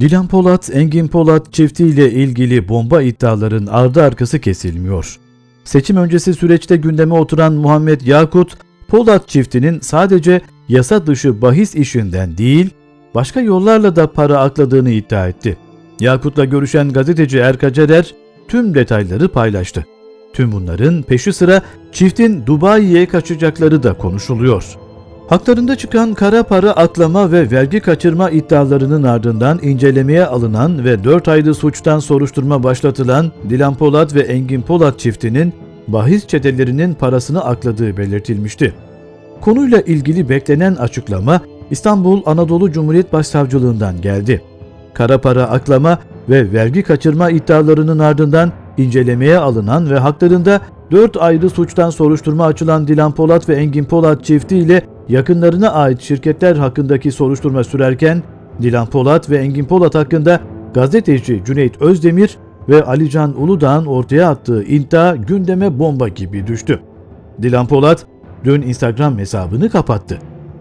Dilan Polat, Engin Polat çiftiyle ilgili bomba iddiaların ardı arkası kesilmiyor. Seçim öncesi süreçte gündeme oturan Muhammed Yakut, Polat çiftinin sadece yasa dışı bahis işinden değil, başka yollarla da para akladığını iddia etti. Yakut'la görüşen gazeteci Erkacerer tüm detayları paylaştı. Tüm bunların peşi sıra çiftin Dubai'ye kaçacakları da konuşuluyor. Haklarında çıkan kara para aklama ve vergi kaçırma iddialarının ardından incelemeye alınan ve 4 aydır suçtan soruşturma başlatılan Dilan Polat ve Engin Polat çiftinin bahis çetelerinin parasını akladığı belirtilmişti. Konuyla ilgili beklenen açıklama İstanbul Anadolu Cumhuriyet Başsavcılığından geldi. Kara para aklama ve vergi kaçırma iddialarının ardından incelemeye alınan ve haklarında 4 ayrı suçtan soruşturma açılan Dilan Polat ve Engin Polat çifti ile yakınlarına ait şirketler hakkındaki soruşturma sürerken Dilan Polat ve Engin Polat hakkında gazeteci Cüneyt Özdemir ve Alican Uludağ'ın ortaya attığı iddia gündeme bomba gibi düştü. Dilan Polat dün Instagram hesabını kapattı.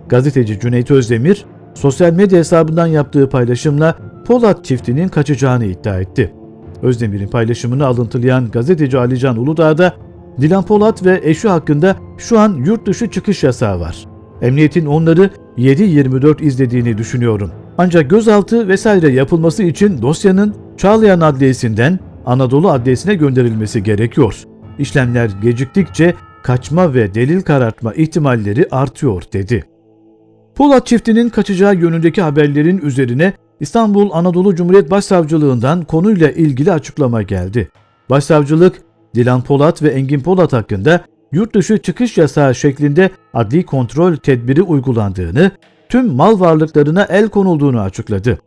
Gazeteci Cüneyt Özdemir sosyal medya hesabından yaptığı paylaşımla Polat çiftinin kaçacağını iddia etti. Özdemir'in paylaşımını alıntılayan gazeteci Alican Uludağ da Dilan Polat ve eşi hakkında şu an yurt dışı çıkış yasağı var. Emniyetin onları 7-24 izlediğini düşünüyorum. Ancak gözaltı vesaire yapılması için dosyanın Çağlayan Adliyesi'nden Anadolu Adliyesi'ne gönderilmesi gerekiyor. İşlemler geciktikçe kaçma ve delil karartma ihtimalleri artıyor dedi. Polat çiftinin kaçacağı yönündeki haberlerin üzerine İstanbul Anadolu Cumhuriyet Başsavcılığından konuyla ilgili açıklama geldi. Başsavcılık, Dilan Polat ve Engin Polat hakkında yurt dışı çıkış yasağı şeklinde adli kontrol tedbiri uygulandığını, tüm mal varlıklarına el konulduğunu açıkladı.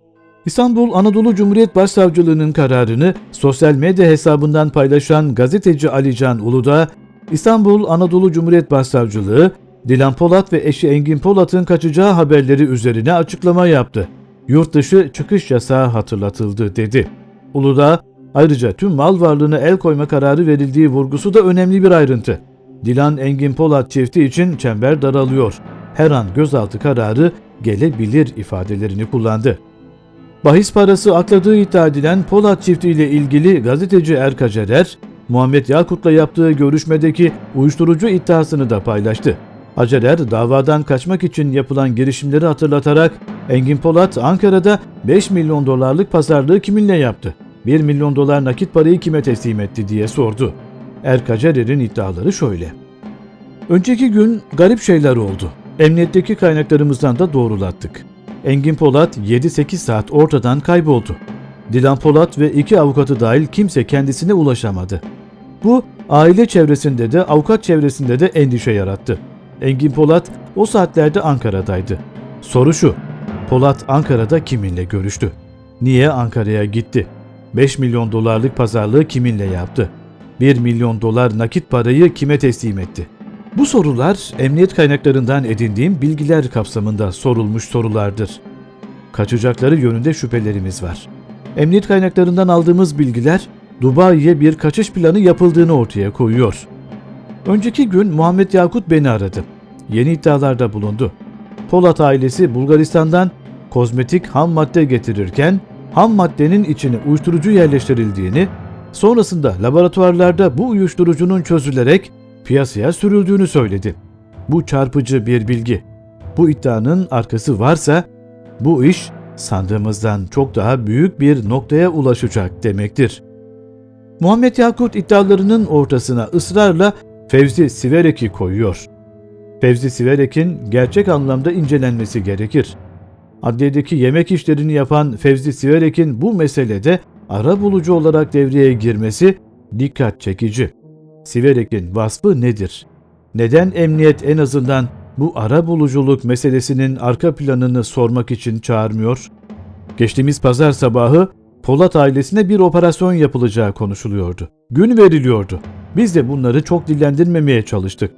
İstanbul Anadolu Cumhuriyet Başsavcılığı'nın kararını sosyal medya hesabından paylaşan gazeteci Alican Uludağ, İstanbul Anadolu Cumhuriyet Başsavcılığı, Dilan Polat ve eşi Engin Polat'ın kaçacağı haberleri üzerine açıklama yaptı. Yurt dışı çıkış yasağı hatırlatıldı dedi. Uludağ, ayrıca tüm mal varlığına el koyma kararı verildiği vurgusu da önemli bir ayrıntı. Dilan Engin Polat çifti için çember daralıyor. Her an gözaltı kararı gelebilir ifadelerini kullandı. Bahis parası akladığı iddia edilen Polat çiftiyle ilgili gazeteci Erkacerer, Muhammed Yakut'la yaptığı görüşmedeki uyuşturucu iddiasını da paylaştı. Acerer davadan kaçmak için yapılan girişimleri hatırlatarak Engin Polat Ankara'da 5 milyon dolarlık pazarlığı kiminle yaptı? 1 milyon dolar nakit parayı kime teslim etti diye sordu. Erkacerer'in iddiaları şöyle. Önceki gün garip şeyler oldu. Emniyetteki kaynaklarımızdan da doğrulattık. Engin Polat 7-8 saat ortadan kayboldu. Dilan Polat ve iki avukatı dahil kimse kendisine ulaşamadı. Bu aile çevresinde de avukat çevresinde de endişe yarattı. Engin Polat o saatlerde Ankara'daydı. Soru şu, Polat Ankara'da kiminle görüştü? Niye Ankara'ya gitti? 5 milyon dolarlık pazarlığı kiminle yaptı? 1 milyon dolar nakit parayı kime teslim etti? Bu sorular emniyet kaynaklarından edindiğim bilgiler kapsamında sorulmuş sorulardır. Kaçacakları yönünde şüphelerimiz var. Emniyet kaynaklarından aldığımız bilgiler Dubai'ye bir kaçış planı yapıldığını ortaya koyuyor. Önceki gün Muhammed Yakut beni aradı. Yeni iddialarda bulundu. Polat ailesi Bulgaristan'dan kozmetik ham madde getirirken ham maddenin içine uyuşturucu yerleştirildiğini, sonrasında laboratuvarlarda bu uyuşturucunun çözülerek piyasaya sürüldüğünü söyledi. Bu çarpıcı bir bilgi. Bu iddianın arkası varsa bu iş sandığımızdan çok daha büyük bir noktaya ulaşacak demektir. Muhammed Yakut iddialarının ortasına ısrarla Fevzi Siverek'i koyuyor. Fevzi Siverek'in gerçek anlamda incelenmesi gerekir. Adliyedeki yemek işlerini yapan Fevzi Siverek'in bu meselede ara bulucu olarak devreye girmesi dikkat çekici. Siverek'in vasfı nedir? Neden emniyet en azından bu ara buluculuk meselesinin arka planını sormak için çağırmıyor? Geçtiğimiz pazar sabahı Polat ailesine bir operasyon yapılacağı konuşuluyordu. Gün veriliyordu. Biz de bunları çok dillendirmemeye çalıştık.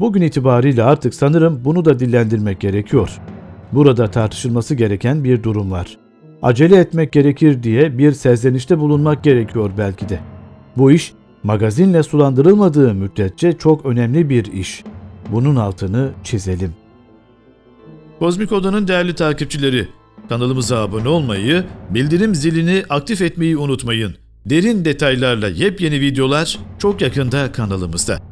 Bugün itibariyle artık sanırım bunu da dillendirmek gerekiyor. Burada tartışılması gereken bir durum var. Acele etmek gerekir diye bir sezlenişte bulunmak gerekiyor belki de. Bu iş magazinle sulandırılmadığı müddetçe çok önemli bir iş. Bunun altını çizelim. Kozmik Oda'nın değerli takipçileri, Kanalımıza abone olmayı, bildirim zilini aktif etmeyi unutmayın. Derin detaylarla yepyeni videolar çok yakında kanalımızda.